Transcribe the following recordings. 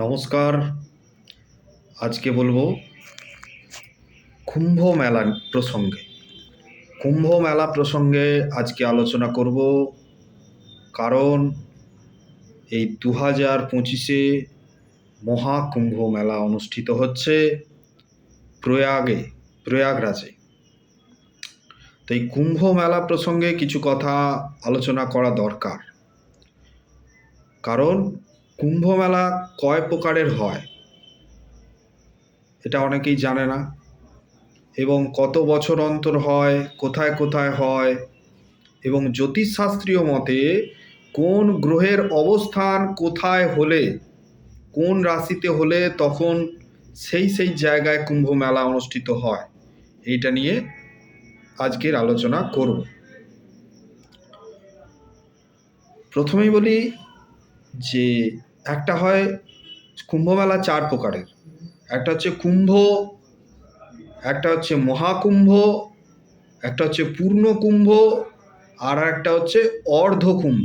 নমস্কার। আজকে বলব কুম্ভ মেলা প্রসঙ্গে। কুম্ভ মেলা প্রসঙ্গে আজকে আলোচনা করব কারণ এই দু হাজার পঁচিশে মহাকুম্ভ মেলা অনুষ্ঠিত হচ্ছে প্রয়াগে, প্রয়াগরাজে। তো এই কুম্ভ মেলা প্রসঙ্গে কিছু কথা আলোচনা করা দরকার। কারণ কুম্ভ মেলা কয় প্রকারের হয়? এটা অনেকেই জানে না। এবং কত বছর অন্তর হয়, কোথায় কোথায় হয়, এবং জ্যোতিষশাস্ত্রীয় মতে কোন গ্রহের অবস্থান কোথায় হলে, কোন রাশিতে হলে তখন সেই সেই জায়গায় কুম্ভ মেলা অনুষ্ঠিত হয়, এইটা নিয়ে আজকের আলোচনা করব। প্রথমেই বলি যে একটা হয় কুম্ভমেলা চার প্রকারের। একটা হচ্ছে কুম্ভ, একটা হচ্ছে মহাকুম্ভ, একটা হচ্ছে পূর্ণ কুম্ভ আর একটা হচ্ছে অর্ধকুম্ভ।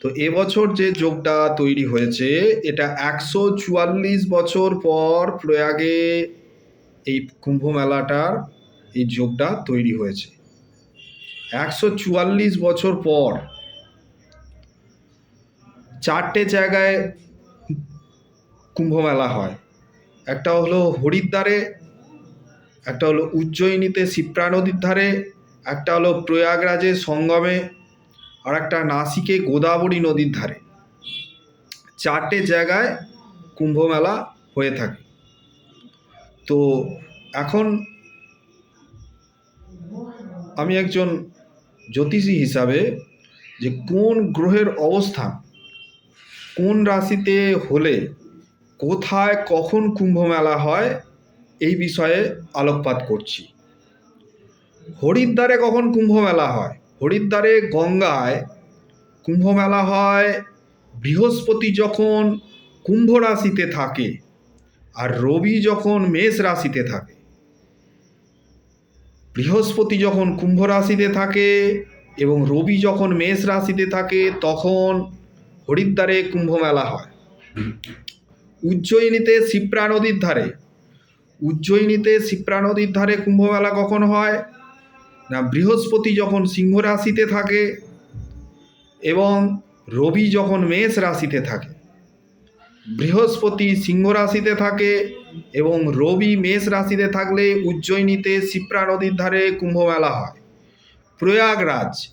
তো এবছর যে যোগটা তৈরি হয়েছে, এটা একশো চুয়াল্লিশ বছর পর প্রয়াগে এই কুম্ভ মেলাটার এই যোগটা তৈরি হয়েছে। একশো চুয়াল্লিশ বছর পর চারটে জায়গায় কুম্ভমেলা হয়। একটা হলো হরিদ্বারে, একটা হলো উজ্জয়িনীতে শিপ্রা নদীর ধারে, একটা হলো প্রয়াগরাজে সঙ্গমে, আর একটা নাসিকে গোদাবরী নদীর ধারে। চারটে জায়গায় কুম্ভমেলা হয়ে থাকে। তো এখন আমি একজন জ্যোতিষী হিসাবে যে কোন গ্রহের অবস্থান কোন রাশিতে হলে কোথায় কখন কুম্ভ মেলা হয়, এই বিষয়ে আলোকপাত করছি। হরিদ্বারে কখন কুম্ভ মেলা হয়? হরিদ্বারে গঙ্গায় কুম্ভ মেলা হয় বৃহস্পতি যখন কুম্ভ রাশিতে থাকে আর রবি যখন মেষ রাশিতে থাকে। বৃহস্পতি যখন কুম্ভ রাশিতে থাকে এবং রবি যখন মেষ রাশিতে থাকে, তখন হরিদ্বারে কুম্ভ মেলা হয়। উজ্জয়িনীতে শিপ্রা নদীর ধারে। উজ্জয়িনীতে শিপ্রা নদীর ধারে কুম্ভ মেলা কখন হয়? না, বৃহস্পতি যখন সিংহ রাশিতে থাকে এবং রবি যখন মেষ রাশিতে থাকে। বৃহস্পতি সিংহ রাশিতে থাকে এবং রবি মেষ রাশিতে থাকলে উজ্জয়িনীতে শিপ্রা নদীর ধারে কুম্ভ মেলা হয়। প্রয়াগরাজ,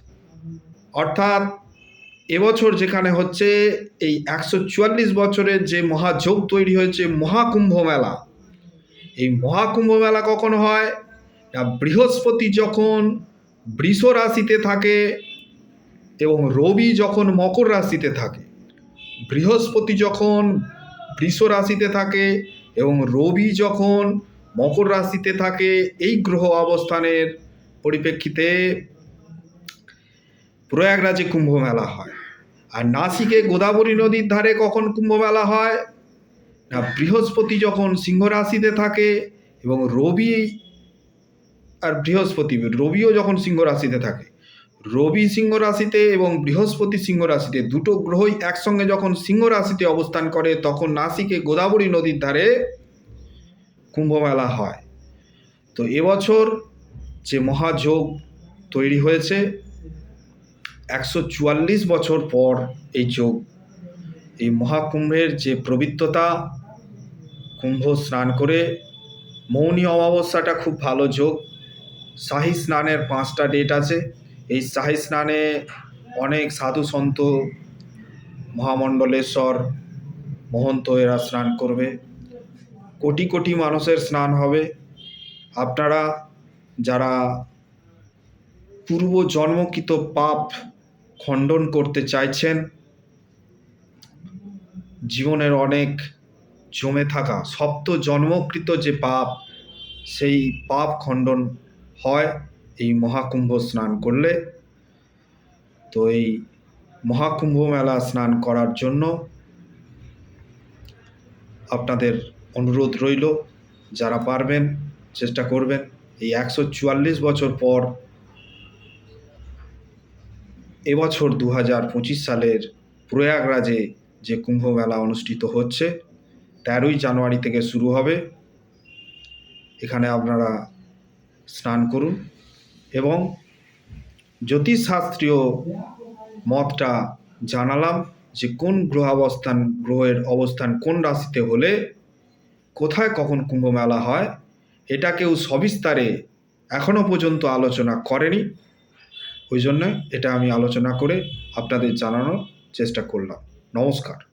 অর্থাৎ এবছর যেখানে হচ্ছে এই একশো চুয়াল্লিশ বছরের যে মহাযোগ তৈরি হয়েছে মহাকুম্ভ মেলা। এই মহাকুম্ভ মেলা কখন হয়? বৃহস্পতি যখন বৃষ রাশিতে থাকে এবং রবি যখন মকর রাশিতে থাকে, বৃহস্পতি যখন বৃষ রাশিতে থাকে এবং রবি যখন মকর রাশিতে থাকে, এই গ্রহ অবস্থানের পরিপ্রেক্ষিতে প্রয়াগরাজে কুম্ভ মেলা হয়। আর নাসিকে গোদাবরী নদীর ধারে কখন কুম্ভ মেলা হয়? না, বৃহস্পতি যখন সিংহ রাশিতে থাকে এবং রবি আর বৃহস্পতি, রবিও যখন সিংহ রাশিতে থাকে। রবি সিংহ রাশিতে এবং বৃহস্পতি সিংহ রাশিতে দুটো গ্রহই একসঙ্গে যখন সিংহ রাশিতে অবস্থান করে, তখন নাসিকে গোদাবরী নদীর ধারে কুম্ভ মেলা হয়। তো এবছর যে মহাযোগ তৈরি হয়েছে একশো চুয়াল্লিশ বছর পর এই যোগ, এই মহাকুম্ভের যে পবিত্রতা, কুম্ভ স্নান করে মৌনী অমাবস্যাটা খুব ভালো যোগ। শাহী স্নানের পাঁচটা ডেট আছে। এই শাহী স্নানে অনেক সাধু সন্ত, মহামণ্ডলেশ্বর, মহন্ত এরা স্নান করবে। কোটি কোটি মানুষের স্নান হবে। আপনারা যারা পূর্ব জন্মকৃত পাপ খণ্ডন করতে চাইছেন। জীবনের অনেক জমে থাকা সপ্ত জন্মকৃত যে পাপ, সেই পাপ খণ্ডন হয় এই মহাকুম্ভ স্নান করলে। তো এই মহাকুম্ভ মেলা স্নান করার জন্য আপনাদের অনুরোধ রইল, যারা পারবেন, চেষ্টা করবেন। এই একশো চুয়াল্লিশ বছর পর এবছর দু হাজার পঁচিশ সালের প্রয়াগরাজে যে কুম্ভ মেলা অনুষ্ঠিত হচ্ছে, তেরোই জানুয়ারি থেকে শুরু হবে। এখানে আপনারা স্নান করুন এবং জ্যোতিষশাস্ত্রীয় মতটা জানালাম যে কোন গ্রহাবস্থান, গ্রহের অবস্থান কোন রাশিতে হলে, কোথায় কখন কুম্ভ মেলা হয় এটা কেউ সবিস্তারে এখনও পর্যন্ত আলোচনা করেনি। ওই জন্য এটা আমি আলোচনা করে আপনাদের জানানোর চেষ্টা করলাম। নমস্কার।